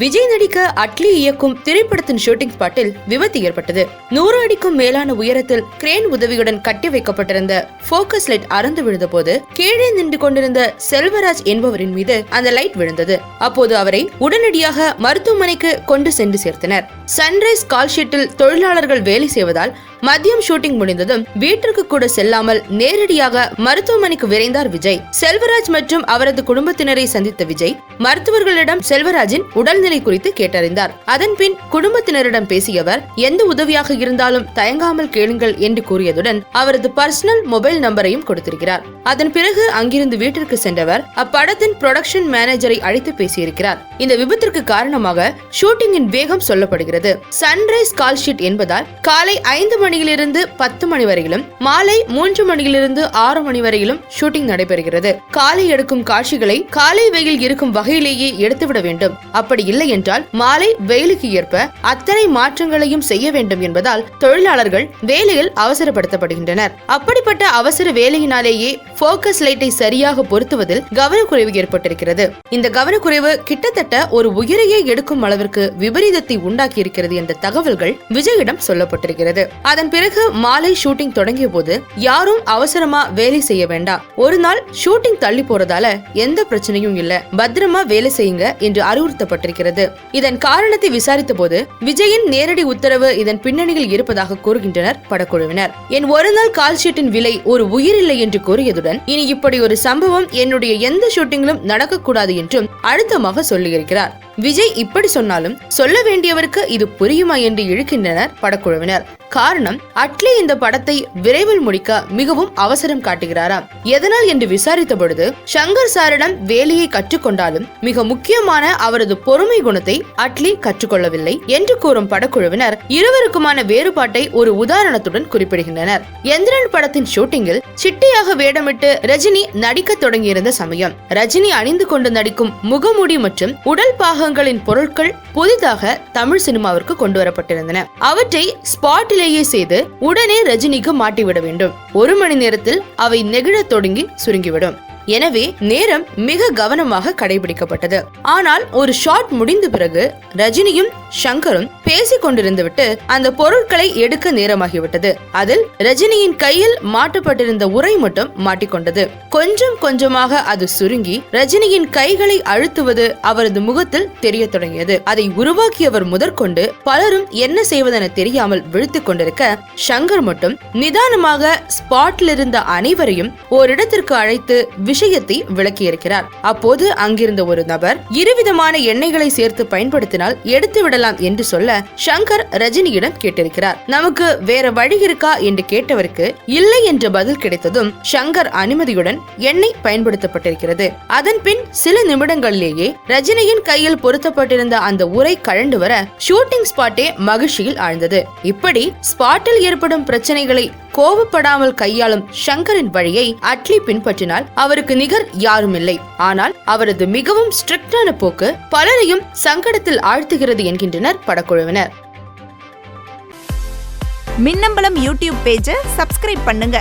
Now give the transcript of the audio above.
விஜய் நடிக்க அட்லி இயக்கும் திரைப்படத்தின் ஷூட்டிங் ஸ்பாட்டில் விபத்து ஏற்பட்டது. நூறு அடிக்கும் மேலான உயரத்தில் கிரேன் உதவியுடன் கட்டி வைக்கப்பட்டிருந்த போக்கஸ் லைட் அறந்து விழுந்தபோது கீழே நின்று கொண்டிருந்த செல்வராஜ் என்பவரின் மீது அந்த லைட் விழுந்தது. அப்போது அவரை உடனடியாக மருத்துவமனைக்கு கொண்டு சென்று சேர்த்தனர். சன்ரைஸ் கால்ஷீட்டில் தொழிலாளர்கள் வேலை செய்வதால் மதியம் ஷூட்டிங் முடிந்ததும் வீட்டிற்கு கூட செல்லாமல் நேரடியாக மருத்துவமனைக்கு விரைந்தார் விஜய். செல்வராஜ் மற்றும் அவரது குடும்பத்தினரை சந்தித்த விஜய் மருத்துவர்களிடம் செல்வராஜின் உடல் சூழ்நிலை குறித்து கேட்டறிந்தார். அதன்பின் குடும்பத்தினரிடம் பேசிய அவர் எந்த உதவியாக இருந்தாலும் தயங்காமல் கேளுங்கள் என்று கூறியதுடன் அவரது பர்சனல் மொபைல் நம்பரையும் கொடுத்திருக்கிறார். அதன் பிறகு அங்கிருந்து வீட்டிற்கு சென்றவர் அப்படத்தின் ப்ரொடக்ஷன் மேனேஜரை அழைத்து பேசியிருக்கிறார். இந்த விபத்திற்கு காரணமாக ஷூட்டிங்கின் வேகம் சொல்லப்படுகிறது. சன்ரைஸ் கால் ஷீட் என்பதால் காலை ஐந்து மணியிலிருந்து பத்து மணி வரையிலும் மாலை மூன்று மணியிலிருந்து ஆறு மணி வரையிலும் ஷூட்டிங் நடைபெறுகிறது. காலை எடுக்கும் காட்சிகளை காலை வெயில் இருக்கும் வகையிலேயே எடுத்துவிட வேண்டும். அப்படி இல்லை என்றால் மாலை வெயிலுக்கு ஏற்ப அத்தனை மாற்றங்களையும் செய்ய வேண்டும் என்பதால் தொழிலாளர்கள் வேலையில் அவசரப்படுத்தப்படுகின்றனர். அப்படிப்பட்ட அவசர வேலையினாலேயே போக்கஸ் லைட்டை சரியாக பொருத்துவதில் கவனக்குறைவு ஏற்பட்டிருக்கிறது. இந்த கவனக்குறைவு கிட்டத்தட்ட ஒரு உயிரையே எடுக்கும் அளவிற்கு விபரீதத்தை உண்டாக்கி இருக்கிறது என்ற தகவல்கள் விஜயிடம் சொல்லப்பட்டிருக்கிறது. அதன் பிறகு மாலை ஷூட்டிங் தொடங்கிய போது யாரும் அவசரமா வேலை செய்ய வேண்டாம். ஒரு நாள் ஷூட்டிங் தள்ளி போறதால எந்த பிரச்சனையும் இல்ல. பத்திரமா வேலை செய்யுங்க என்று அறிவுறுத்தப்பட்டிருக்கிறது. இதன் காரணத்தை விசாரித்த போது விஜயின் நேரடி உத்தரவு இதன் பின்னணியில் இருப்பதாக கூறுகின்றனர் படக்குழுவினர். என் ஒரு நாள் கால் ஷீட்டின் விலை ஒரு உயிரில்லை என்று கூறியதுடன் இனி இப்படி ஒரு சம்பவம் என்னுடைய எந்த ஷூட்டிங்கிலும் நடக்கக்கூடாது என்றும் அழுத்தமாக சொல்லியிருக்கிறார். விஜய் இப்படி சொன்னாலும் சொல்ல வேண்டியவருக்கு இது புரியுமா என்று இழுக்கின்றனர் படக்குழுவினர். காரணம் அட்லி இந்த படத்தை விரைவில் முடிக்க மிகவும் அவசரம் காட்டுகிறாராம். எதனால் என்று விசாரித்த பொழுது சங்கர் சாரிடம் வேலையை கற்றுக்கொண்டாலும் மிக முக்கியமான அவரது பொறுமை குணத்தை அட்லி கற்றுக்கொள்ளவில்லை என்று கூறும் படக்குழுவினர் இருவருக்குமான வேறுபாட்டை ஒரு உதாரணத்துடன் குறிப்பிடுகின்றனர். எந்திரன் படத்தின் ஷூட்டிங்கில் சிட்டியாக வேடமிட்டு ரஜினி நடிக்க தொடங்கியிருந்த சமயம் ரஜினி அணிந்து கொண்டு நடிக்கும் முகமூடி மற்றும் உடல் பாகங்களின் பொருட்கள் புதிதாக தமிழ் சினிமாவிற்கு கொண்டு வரப்பட்டிருந்தன. அவற்றை ஸ்பாட்டிலேயே செய்து உடனே ரஜினிக்கு மாட்டிவிட வேண்டும். ஒரு மணி நேரத்தில் அவை நெகிழத் தொடங்கி சுருங்கிவிடும். எனவே நேரம் மிக கவனமாக கடைபிடிக்கப்பட்டது. ஆனால் ஒரு ஷாட் முடிந்த பிறகு ரஜினியும் சங்கரும் பேசிக் கொண்டிருந்து விட்டு அந்த பொருட்களை எடுக்க நேரமாகிவிட்டது. அதில் ரஜினியின் கையில் மாட்டப்பட்டிருந்த உரை மட்டும் மாட்டிக்கொண்டது. கொஞ்சம் கொஞ்சமாக அது சுருங்கி ரஜினியின் கைகளை அழுத்துவது அவரது முகத்தில் தெரிய தொடங்கியது. அதை உருவாக்கியவர் முதற்கொண்டு பலரும் என்ன செய்வதென தெரியாமல் விழித்துக் கொண்டிருக்க சங்கர் மட்டும் நிதானமாக ஸ்பாட்டில் இருந்த அனைவரையும் ஓரிடத்திற்கு அழைத்து விஷயத்தை விளக்கியிருக்கிறார். அப்போது அங்கிருந்த ஒரு நபர் இருவிதமான எண்ணெய்களை சேர்த்து பயன்படுத்தினால் எடுத்துவிட விடலாம் என்று சொல்ல சங்கர் ரஜினியிடம் கேட்டிருக்கிறார். நமக்கு வேற வழி இருக்கா? என்று கேட்டவருக்கு இல்லை என்ற பதில் கிடைத்ததும் சங்கர் அனுமதியுடன் எண்ணெய் பயன்படுத்தப்பட்டிருக்கிறது. அதன் பின் சில நிமிடங்களிலேயே ரஜினியின் கையில் பொருத்தப்பட்டிருந்த அந்த உரை கழண்டு வர ஷூட்டிங் ஸ்பாட்டே மகிழ்ச்சியில் ஆழ்ந்தது. இப்படி ஸ்பாட்டில் ஏற்படும் பிரச்சனைகளை கோபப்படாமல் கையாளும் சங்கரின் வழியை அட்லி பின்பற்றினால் அவருக்கு நிகர் யாரும் இல்லை ஆனால் அவரது மிகவும் ஸ்ட்ரிக்டான போக்கு பலரையும் சங்கடத்தில் ஆழ்த்துகிறது என்கின்றனர் படக்குழுவினர். மின்னம்பலம் யூடியூப் பேஜை சப்ஸ்கிரைப் பண்ணுங்க.